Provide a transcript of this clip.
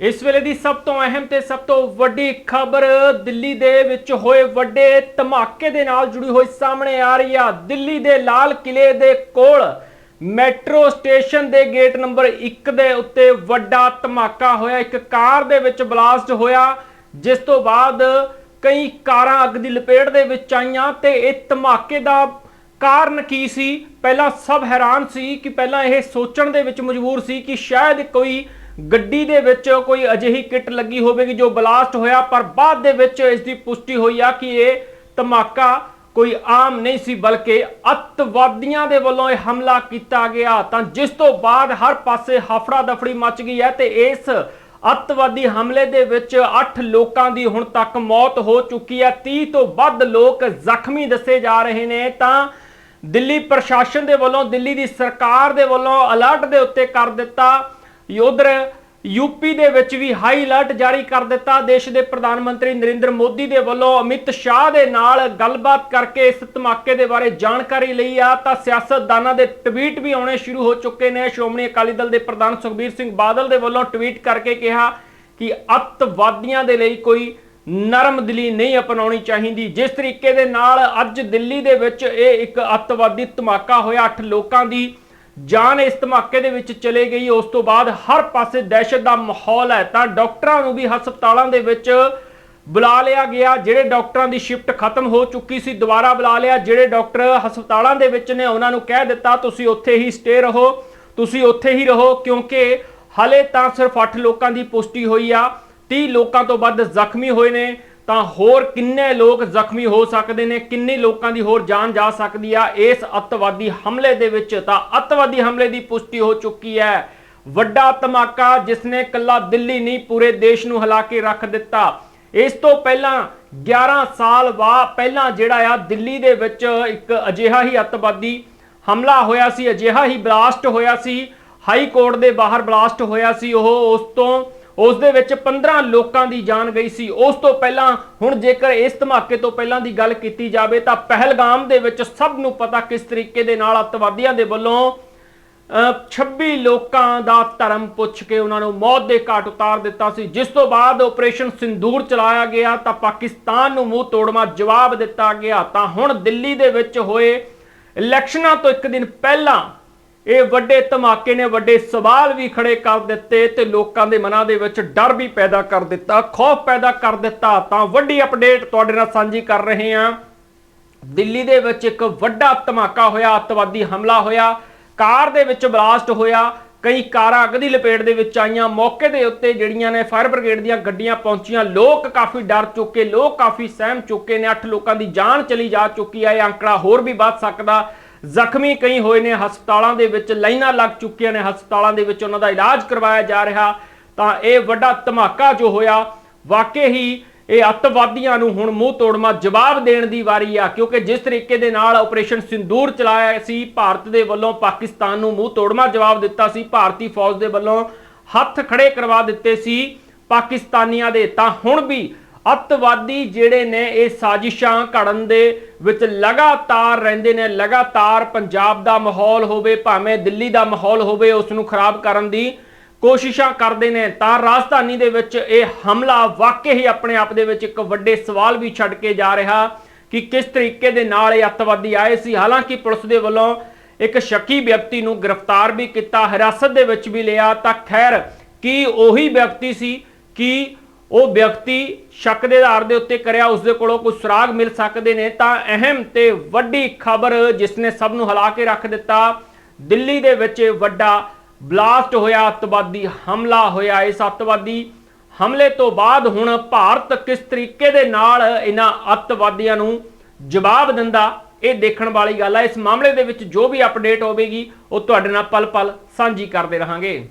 ਇਸ ਵੇਲੇ ਦੀ ਸਭ ਤੋਂ ਅਹਿਮ ਤੇ ਸਭ ਤੋਂ ਵੱਡੀ ਖਬਰ ਦਿੱਲੀ ਦੇ ਵਿੱਚ ਹੋਏ ਵੱਡੇ ਧਮਾਕੇ ਦੇ ਨਾਲ ਜੁੜੀ ਹੋਈ ਸਾਹਮਣੇ ਆ ਰਹੀ ਆ। ਦਿੱਲੀ ਦੇ ਲਾਲ ਕਿਲੇ ਦੇ ਕੋਲ ਮੈਟਰੋ ਸਟੇਸ਼ਨ ਦੇ ਗੇਟ ਨੰਬਰ 1 ਦੇ ਉੱਤੇ ਵੱਡਾ ਧਮਾਕਾ ਹੋਇਆ। ਇੱਕ ਕਾਰ ਦੇ ਵਿੱਚ ਬਲਾਸਟ ਹੋਇਆ, ਜਿਸ ਤੋਂ ਬਾਅਦ ਕਈ ਕਾਰਾਂ ਅੱਗ ਦੀ ਲਪੇਟ ਦੇ ਵਿੱਚ ਆਈਆਂ ਤੇ ਇਹ ਧਮਾਕੇ ਦਾ ਕਾਰਨ ਕੀ ਸੀ? ਪਹਿਲਾਂ ਸਭ ਹੈਰਾਨ ਸੀ ਕਿ ਪਹਿਲਾਂ ਇਹ ਸੋਚਣ ਦੇ ਵਿੱਚ ਮਜਬੂਰ ਸੀ ਕਿ ਸ਼ਾਇਦ ਕੋਈ ਗੱਡੀ ਦੇ ਵਿੱਚ ਕੋਈ ਅਜਿਹੀ ਕਿੱਟ ਲੱਗੀ ਹੋਵੇਗੀ ਜੋ ਬਲਾਸਟ ਹੋਇਆ, ਪਰ ਬਾਅਦ ਦੇ ਵਿੱਚ ਇਸ ਦੀ ਪੁਸ਼ਟੀ ਹੋਈ ਆ ਕਿ ਇਹ ਧਮਾਕਾ ਕੋਈ ਆਮ ਨਹੀਂ ਸੀ, ਬਲਕਿ ਅੱਤਵਾਦੀਆਂ ਦੇ ਵੱਲੋਂ ਇਹ ਹਮਲਾ ਕੀਤਾ ਗਿਆ। ਤਾਂ ਜਿਸ ਤੋਂ ਬਾਅਦ ਹਰ ਪਾਸੇ ਹਫੜਾ ਦਫੜੀ ਮਚ ਗਈ ਹੈ ਤੇ ਇਸ ਅੱਤਵਾਦੀ ਹਮਲੇ ਦੇ ਵਿੱਚ 8 ਲੋਕਾਂ ਦੀ ਹੁਣ ਤੱਕ ਮੌਤ ਹੋ ਚੁੱਕੀ ਹੈ। 30 ਤੋਂ ਵੱਧ ਲੋਕ ਜ਼ਖਮੀ ਦੱਸੇ ਜਾ ਰਹੇ ਨੇ। ਤਾਂ ਦਿੱਲੀ ਪ੍ਰਸ਼ਾਸਨ ਦੇ ਵੱਲੋਂ, ਦਿੱਲੀ ਦੀ ਸਰਕਾਰ ਦੇ ਵੱਲੋਂ ਅਲਰਟ ਦੇ ਉੱਤੇ ਕਰ ਦਿੱਤਾ ਉਧਰ ਯੂਪੀ ਦੇ ਵਿੱਚ ਵੀ ਹਾਈ ਅਲਰਟ ਜਾਰੀ ਕਰ ਦਿੱਤਾ। ਦੇਸ਼ ਦੇ ਪ੍ਰਧਾਨ ਮੰਤਰੀ ਨਰਿੰਦਰ ਮੋਦੀ ਦੇ ਵੱਲੋਂ ਅਮਿਤ ਸ਼ਾਹ ਦੇ ਨਾਲ ਗੱਲਬਾਤ ਕਰਕੇ ਇਸ ਧਮਾਕੇ ਦੇ ਬਾਰੇ ਜਾਣਕਾਰੀ ਲਈ ਆ। ਤਾਂ ਸਿਆਸਤਦਾਨਾਂ ਦੇ ਟਵੀਟ ਵੀ ਆਉਣੇ ਸ਼ੁਰੂ ਹੋ ਚੁੱਕੇ ਨੇ। ਸ਼੍ਰੋਮਣੀ ਅਕਾਲੀ ਦਲ ਦੇ ਪ੍ਰਧਾਨ ਸੁਖਬੀਰ ਸਿੰਘ ਬਾਦਲ ਦੇ ਵੱਲੋਂ ਟਵੀਟ ਕਰਕੇ ਕਿਹਾ ਕਿ ਅੱਤਵਾਦੀਆਂ ਦੇ ਲਈ ਕੋਈ ਨਰਮ ਦਿਲੀ ਨਹੀਂ ਅਪਣਾਉਣੀ ਚਾਹੀਦੀ। ਜਿਸ ਤਰੀਕੇ ਦੇ ਨਾਲ ਅੱਜ ਦਿੱਲੀ ਦੇ ਵਿੱਚ ਇਹ ਇੱਕ ਅੱਤਵਾਦੀ ਧਮਾਕਾ ਹੋਇਆ। 8 ਲੋਕਾਂ ਦੀ ਜਾਨ ਇਸ ਧਮਾਕੇ ਦੇ ਵਿੱਚ ਚਲੇ ਗਈ। ਉਸ ਤੋਂ ਬਾਅਦ ਹਰ ਪਾਸੇ ਦਹਿਸ਼ਤ ਦਾ ਮਾਹੌਲ ਹੈ। ਤਾਂ ਡਾਕਟਰਾਂ ਨੂੰ ਵੀ ਹਸਪਤਾਲਾਂ ਦੇ ਵਿੱਚ ਬੁਲਾ ਲਿਆ ਗਿਆ। ਜਿਹੜੇ ਡਾਕਟਰਾਂ ਦੀ ਸ਼ਿਫਟ ਖਤਮ ਹੋ ਚੁੱਕੀ ਸੀ, ਦੁਬਾਰਾ ਬੁਲਾ ਲਿਆ। ਜਿਹੜੇ ਡਾਕਟਰ ਹਸਪਤਾਲਾਂ ਦੇ ਵਿੱਚ ਨੇ, ਉਹਨਾਂ ਨੂੰ ਕਹਿ ਦਿੱਤਾ, ਤੁਸੀਂ ਉੱਥੇ ਹੀ ਸਟੇ ਰਹੋ। ਤੁਸੀਂ ਉੱਥੇ ਹੀ ਰਹੋ, ਕਿਉਂਕਿ ਹਲੇ ਤਾਂ ਸਿਰਫ 8 ਲੋਕਾਂ ਦੀ ਪੁਸ਼ਟੀ ਹੋਈ ਆ। 30 ਲੋਕਾਂ ਤੋਂ ਵੱਧ ਜ਼ਖਮੀ ਹੋਏ ਨੇ। ਤਾਂ ਹੋਰ ਕਿੰਨੇ ਲੋਕ ਜ਼ਖਮੀ ਹੋ ਸਕਦੇ ਨੇ, ਕਿੰਨੇ ਲੋਕਾਂ ਦੀ ਹੋਰ ਜਾਨ ਜਾ ਸਕਦੀ ਆ? ਇਸ ਅੱਤਵਾਦੀ ਹਮਲੇ ਦੇ ਵਿੱਚ ਤਾਂ ਅੱਤਵਾਦੀ ਹਮਲੇ ਦੀ ਪੁਸ਼ਟੀ ਹੋ ਚੁੱਕੀ ਹੈ। ਵੱਡਾ ਧਮਾਕਾ ਜਿਸ ਨੇ ਕੱਲਾ ਦਿੱਲੀ ਨਹੀਂ, ਪੂਰੇ ਦੇਸ਼ ਨੂੰ ਹਿਲਾ ਕੇ ਰੱਖ ਦਿੱਤਾ। ਇਸ ਤੋਂ ਪਹਿਲਾਂ 11 ਸਾਲ ਬਾਅਦ ਪਹਿਲਾਂ ਜਿਹੜਾ ਆ, ਦਿੱਲੀ ਦੇ ਵਿੱਚ ਇੱਕ ਅਜਿਹਾ ਹੀ ਅੱਤਵਾਦੀ ਹਮਲਾ ਹੋਇਆ ਸੀ, ਅਜਿਹਾ ਹੀ ਬਲਾਸਟ ਹੋਇਆ ਸੀ। ਹਾਈ ਕੋਰਟ ਦੇ ਬਾਹਰ ਬਲਾਸਟ ਹੋਇਆ ਸੀ ਉਹ। ਉਸ ਤੋਂ ਉਸ ਦੇ ਵਿੱਚ 15 ਲੋਕਾਂ ਦੀ ਜਾਨ ਗਈ ਸੀ। ਉਸ ਤੋਂ ਪਹਿਲਾਂ ਹੁਣ ਜੇਕਰ ਇਸ ਧਮਾਕੇ ਤੋਂ ਪਹਿਲਾਂ ਦੀ ਗੱਲ ਕੀਤੀ ਜਾਵੇ ਤਾਂ ਪਹਿਲਗਾਮ ਦੇ ਵਿੱਚ ਸਭ ਨੂੰ ਪਤਾ ਕਿਸ ਤਰੀਕੇ ਦੇ ਨਾਲ ਅੱਤਵਾਦੀਆਂ ਦੇ ਵੱਲੋਂ ਅਹ 26 ਲੋਕਾਂ ਦਾ ਧਰਮ ਪੁੱਛ ਕੇ ਉਹਨਾਂ ਨੂੰ ਮੌਤ ਦੇ ਘਾਟ ਉਤਾਰ ਦਿੱਤਾ ਸੀ। ਜਿਸ ਤੋਂ ਬਾਅਦ ਆਪਰੇਸ਼ਨ ਸਿੰਦੂਰ ਚਲਾਇਆ ਗਿਆ ਤਾਂ ਪਾਕਿਸਤਾਨ ਨੂੰ ਮੂੰਹ ਤੋੜਵਾ ਜਵਾਬ ਦਿੱਤਾ ਗਿਆ। ਤਾਂ ਹੁਣ ਦਿੱਲੀ ਦੇ ਵਿੱਚ ਹੋਏ ਇਲੈਕਸ਼ਨਾਂ ਤੋਂ ਇੱਕ ਦਿਨ ਪਹਿਲਾਂ ਇਹ ਵੱਡੇ ਧਮਾਕੇ ਨੇ, ਵੱਡੇ ਸਵਾਲ ਵੀ ਖੜੇ ਕਰ ਦਿੱਤੇ ਤੇ ਲੋਕਾਂ ਦੇ ਮਨਾਂ ਦੇ ਵਿੱਚ ਡਰ ਵੀ ਪੈਦਾ ਕਰ ਦਿੱਤਾ, ਖੌਫ ਪੈਦਾ ਕਰ ਦਿੱਤਾ। ਤਾਂ ਵੱਡੀ ਅਪਡੇਟ ਤੁਹਾਡੇ ਨਾਲ ਸਾਂਝੀ ਕਰ ਰਹੇ ਹਾਂ। ਦਿੱਲੀ ਦੇ ਵਿੱਚ ਇੱਕ ਵੱਡਾ ਧਮਾਕਾ ਹੋਇਆ, ਅੱਤਵਾਦੀ ਹਮਲਾ ਹੋਇਆ, ਕਾਰ ਦੇ ਵਿੱਚ ਬਲਾਸਟ ਹੋਇਆ, ਕਈ ਕਾਰਾਂ ਅੱਗ ਦੀ ਲਪੇਟ ਦੇ ਵਿੱਚ ਆਈਆਂ। ਮੌਕੇ ਦੇ ਉੱਤੇ ਜਿਹੜੀਆਂ ਨੇ ਫਾਇਰ ਬ੍ਰਿਗੇਡ ਦੀਆਂ ਗੱਡੀਆਂ ਪਹੁੰਚੀਆਂ। ਲੋਕ ਕਾਫੀ ਡਰ ਚੁੱਕੇ, ਲੋਕ ਕਾਫੀ ਸਹਿਮ ਚੁੱਕੇ ਨੇ। 8 ਲੋਕਾਂ ਦੀ ਜਾਨ ਚਲੀ ਜਾ ਚੁੱਕੀ ਹੈ, ਇਹ ਅੰਕੜਾ ਹੋਰ ਵੀ ਵੱਧ ਸਕਦਾ। ਜ਼ਖਮੀ ਕਈ ਹੋਏ ਨੇ, ਹਸਪਤਾਲਾਂ ਦੇ ਵਿੱਚ ਲਾਈਨਾਂ ਲੱਗ ਚੁੱਕੀਆਂ ਨੇ, ਹਸਪਤਾਲਾਂ ਦੇ ਵਿੱਚ ਉਹਨਾਂ ਦਾ ਇਲਾਜ ਕਰਵਾਇਆ ਜਾ ਰਿਹਾ। ਤਾਂ ਇਹ ਵੱਡਾ ਧਮਾਕਾ ਜੋ ਹੋਇਆ, ਵਾਕਈ ਹੀ ਇਹ ਅੱਤਵਾਦੀਆਂ ਨੂੰ ਹੁਣ ਮੂੰਹ ਤੋੜਮਾ ਜਵਾਬ ਦੇਣ ਦੀ ਵਾਰੀ ਆ, ਕਿਉਂਕਿ ਜਿਸ ਤਰੀਕੇ ਦੇ ਨਾਲ ਆਪਰੇਸ਼ਨ ਸਿੰਦੂਰ ਚਲਾਇਆ ਸੀ, ਭਾਰਤ ਦੇ ਵੱਲੋਂ ਪਾਕਿਸਤਾਨ ਨੂੰ ਮੂੰਹ ਤੋੜਮਾ ਜਵਾਬ ਦਿੱਤਾ ਸੀ, ਭਾਰਤੀ ਫੌਜ ਦੇ ਵੱਲੋਂ ਹੱਥ ਖੜੇ ਕਰਵਾ ਦਿੱਤੇ ਸੀ ਪਾਕਿਸਤਾਨੀਆਂ ਦੇ। ਤਾਂ ਹੁਣ ਵੀ ਅੱਤਵਾਦੀ ਜਿਹੜੇ ਨੇ, ਇਹ ਸਾਜ਼ਿਸ਼ਾਂ ਘੜਨ ਦੇ ਵਿੱਚ ਲਗਾਤਾਰ ਰਹਿੰਦੇ ਨੇ, ਲਗਾਤਾਰ ਪੰਜਾਬ ਦਾ ਮਾਹੌਲ ਹੋਵੇ, ਭਾਵੇਂ ਦਿੱਲੀ ਦਾ ਮਾਹੌਲ ਹੋਵੇ ਉਸ ਨੂੰ ਖਰਾਬ ਕਰਨ ਦੀ ਕੋਸ਼ਿਸ਼ਾਂ ਕਰਦੇ ਨੇ। ਤਾਂ ਰਾਜਧਾਨੀ ਦੇ ਵਿੱਚ ਇਹ ਹਮਲਾ ਵਾਕਈ ਹੀ ਆਪਣੇ ਆਪ ਦੇ ਵਿੱਚ ਇੱਕ ਵੱਡੇ ਸਵਾਲ ਵੀ ਛੱਡ ਕੇ ਜਾ ਰਿਹਾ ਕਿ ਕਿਸ ਤਰੀਕੇ ਦੇ ਨਾਲ ਇਹ ਅੱਤਵਾਦੀ ਆਏ ਸੀ। ਹਾਲਾਂਕਿ ਪੁਲਿਸ ਦੇ ਵੱਲੋਂ ਇੱਕ ਸ਼ੱਕੀ ਵਿਅਕਤੀ ਨੂੰ ਗ੍ਰਿਫਤਾਰ ਵੀ ਕੀਤਾ, ਹਿਰਾਸਤ ਦੇ ਵਿੱਚ ਵੀ ਲਿਆ। ਤਾਂ ਖੈਰ, ਕੀ ਉਹੀ ਵਿਅਕਤੀ ਸੀ ਕਿ ਉਹ ਵਿਅਕਤੀ ਸ਼ੱਕ ਦੇ ਆਧਾਰ ਦੇ ਉੱਤੇ ਕਰਿਆ ਉਸ ਦੇ ਕੋਲੋਂ ਕੋਈ ਸੁਰਾਗ ਮਿਲ ਸਕਦੇ ਨੇ, ਤਾਂ ਅਹਿਮ ਤੇ ਵੱਡੀ ਖਬਰ ਜਿਸ ਨੇ ਸਭ ਨੂੰ ਹਿਲਾ ਕੇ ਰੱਖ ਦਿੱਤਾ, ਦਿੱਲੀ ਦੇ ਵਿੱਚ ਵੱਡਾ ਬਲਾਸਟ ਹੋਇਆ, ਅੱਤਵਾਦੀ ਹਮਲਾ ਹੋਇਆ। ਇਸ ਅੱਤਵਾਦੀ ਹਮਲੇ ਤੋਂ ਬਾਅਦ ਹੁਣ ਭਾਰਤ ਕਿਸ ਤਰੀਕੇ ਦੇ ਨਾਲ ਇਹਨਾਂ ਅੱਤਵਾਦੀਆਂ ਨੂੰ ਜਵਾਬ ਦਿੰਦਾ, ਇਹ ਦੇਖਣ ਵਾਲੀ ਗੱਲ ਹੈ ਇਸ ਮਾਮਲੇ ਦੇ ਵਿੱਚ ਜੋ ਵੀ ਅਪਡੇਟ ਹੋਵੇਗੀ, ਉਹ ਤੁਹਾਡੇ ਨਾਲ ਪਲ-ਪਲ ਸਾਂਝੀ ਕਰਦੇ ਰਹਾਂਗੇ।